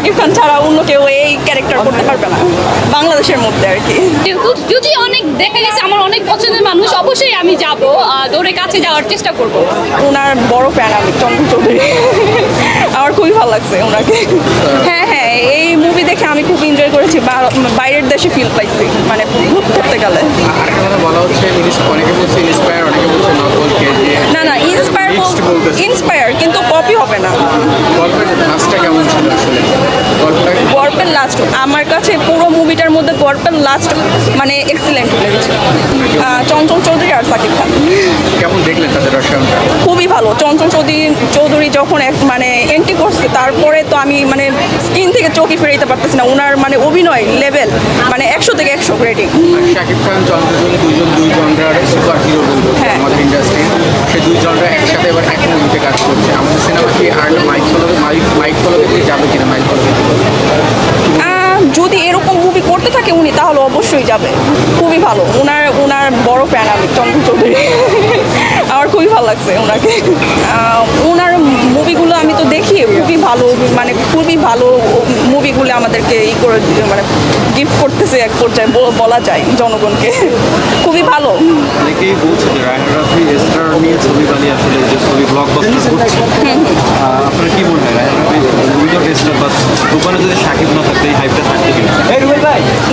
শাকিব খান ছাড়া অন্য কেউ এই ক্যারেক্টার করতে পারবে না। বাংলাদেশের মধ্যে আর কি। যদি অনেক দেখা গেছে আমার অনেক পছন্দের মানুষ অবশ্যই আমি যাব। দৌড়ে কাছে যাওয়ার চেষ্টা করব। ওনার বড় ফ্যান আমি চন্দ্র চৌধুরী। আমার খুবই ভালো লাগছে ওনাকে হ্যাঁ হ্যাঁ এই মুভি দেখে আমি খুব এনজয় করেছি বাইরের দেশে ফিল পাইছি। মানে করতে গেলে। কথা বলা হচ্ছে ইনিস- অনেকে বলছে ইন্সপায়ার অনেকে বলছে নকল কেজি না না ইন্সপায়ার Mixed বলতেছে। ইন্সপায়ার কিন্তু কপি হবে না গল্পের কাজটা কেমন ছিল আসলে গল্পটা গল্পের লাস্ট আমার কাছে পুরো মুভিটার মধ্যে গল্পের লাস্ট মানে এক্সিলেন্ট লেগেছে চঞ্চল চৌধুরী আর সাকিব খান। কেমন দেখলেন তাদের খুবই ভালো। চঞ্চল চৌধুরী চৌধুরী যখন এক মানে এন্ট্রি করছে তারপরে তো আমি মানে স্ক্রিন থেকে চোখই ফেরাইতে পারতেছি না। ওনার মানে অভিনয় লেভেল মানে একশো থেকে একশো রেটিং শাকিব খান চন্দ্রজনী দুজন দুই জনরার সুপার হিরো হ্যাঁ। আমাদের ইন্ডাস্ট্রি সেই দুই জনরা একসাথে এবার এক মুভিতে কাজ করছে আমাদের সিনেমা কি আর মাইক ফলোকে মাইক মাইক ফলোকে কি যাবে কিনা মাইক ফলোকে যদি এরকম মুভি করতে থাকে উনি তাহলে অবশ্যই যাবে। খুবই ভালো। ওনার ওনার বড় ফ্যান আমি চঞ্চল চৌধুরী। আমার খুবই ভালো লাগছে ওনাকে ওনার মুভিগুলো আমি তো দেখি খুবই ভালো মানে খুবই ভালো মুভিগুলো আমাদেরকে ই করে মানে গিফট করতেছে এক পর্যায়ে ব- বলা যায় জনগণকে। খুবই ভালো। অনেকেই বলছে যে রায়হান রাফি স্টার নিয়ে ছবি বানিয়ে আসলে যে ছবি ব্লকবাস্টার করছে আপনার কি মনে হয়? উইনার স্টার বা দোকানে যদি সাকিব না থাকতো এই হাইপটা থাকতো কিনা?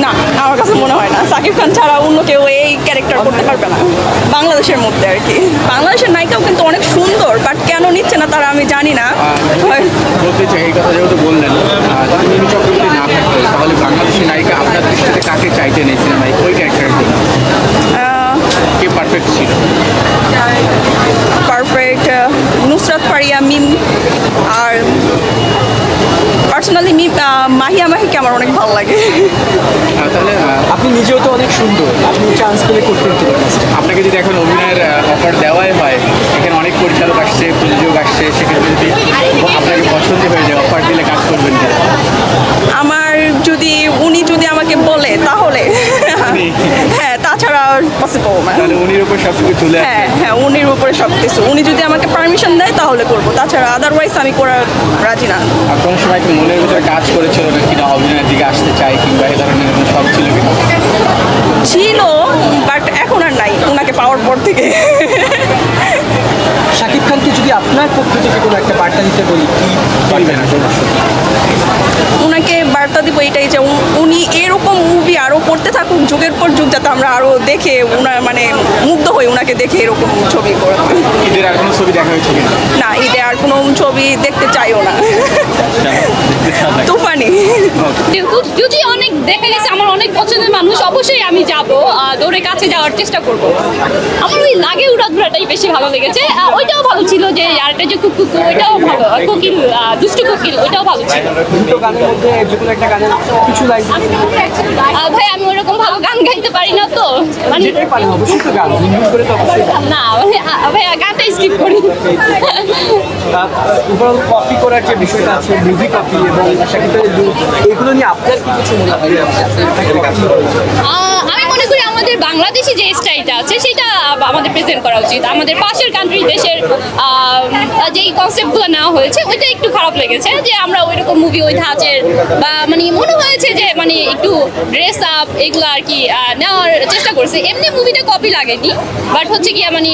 না আমার কাছে মনে হয় না। সাকিব খান ছাড়া অন্য কেউ এই ক্যারেক্টার করতে পারবে না। বাংলাদেশের মধ্যে আর কি। বাংলাদেশের নায়িকাও কিন্তু অনেক সুন্দর বাট কেন নিচ্ছে না তারা আমি জানি না। বলতে চাই এই কথা যেহেতু বললেন যদি চক্রবর্তী না থাকতো তাহলে বাংলাদেশের নায়িকা আপনার দৃষ্টিতে কাকে চাইতেন এই সিনেমায় ওই ক্যারেক্টারের জন্য। কে পারফেক্ট ছিল? পারফেক্ট নুসরাত ফারিয়া মিম আর পার্সোনালি মি মাহি মাহিয়া মাহিকে আমার অনেক ভালো লাগে। তাহলে আপনি নিজেও তো অনেক সুন্দর। আপনি চান্স পেলে করতে আপনাকে যদি এখন অভিনয়ের অফার দেওয়াই হয় এখানে অনেক পরিচালক আসছে প্রযোজক আসছে সেক্ষেত্রে যদি আপনাকে পছন্দ হয়ে যায় অফার দিলে কাজ করবেন আমার যদি উনি যদি আমাকে বলে তাহলে। হ্যাঁ তাছাড়া পসিবল না তাহলে উনির উপর সব কিছু চলে আসে হ্যাঁ হ্যাঁ উনির উপরে সব কিছু উনি যদি আমাকে পারমিশন দেয় তাহলে করব। তাছাড়া আদারওয়াইজ আমি করার রাজি না। আর কোনো সময় কি মনের ভিতরে কাজ করেছিল না কিনা অভিনয়ের দিকে আসতে চাই কিংবা এই ধরনের কোনো শখ ছিল কিনা? পক্ষ থেকে কোনো একটা বার্তা দিতে বলি কি পারবেন ওনাকে বার্তা দিব এটাই যে উনি এরকম মুভি আরও করতে থাকুক যুগের পর যুগ যাতে আমরা আরও দেখে ওনার মানে মুগ্ধ হই ওনাকে দেখে এরকম ছবি করতে ঈদের আর কোনো ছবি দেখা হয়েছে না ঈদে আর কোনো ছবি দেখতে চাইও না। তুফানি। যদি অনেক দেখা গেছে আমার অনেক পছন্দের মানুষ অবশ্যই আমি যাব দৌড়ে কাছে যাওয়ার চেষ্টা করব। আমার ওই লাগে উড়া ধরাটাই বেশি ভালো লেগেছে। ওইটাও ভালো ছিল যে আরেকটা যে কুকু ওইটাও ভালো কোকিল দুষ্টু কোকিল ওইটাও ভালো ছিল। ভাই আমি ওরকম ভালো গান গাইতে পারি না তো। মানে। না ভাই গানটা স্কিপ করি। ওভারঅল কপি করার যে বিষয়টা আছে মুভি কপি এবং সেক্ষেত্রে এগুলো নিয়ে আপনার কি কিছু মনে হয়? বাংলাদেশি যে স্টাইলটা আছে, সেটা আমাদের প্রেজেন্ট করা উচিত। আমাদের পাশের কান্ট্রি দেশের যেই কনসেপ্টগুলো নেওয়া হয়েছে, ওইটা একটু খারাপ লেগেছে, যে আমরা ওই রকম মুভি ওই ধাঁচের, বা মানে মনে হয়েছে যে মানে একটু ড্রেস আপ এগুলো আর কি নেওয়ার চেষ্টা করছে। এমনি মুভিটা কপি লাগেনি বাট হচ্ছে কি মানে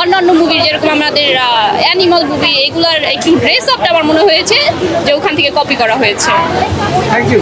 অন্যান্য মুভির যেরকম আমাদের অ্যানিমাল মুভি এগুলার একটু ড্রেস আপটা আমার মনে হয়েছে, যে ওখান থেকে কপি করা হয়েছে। Thank you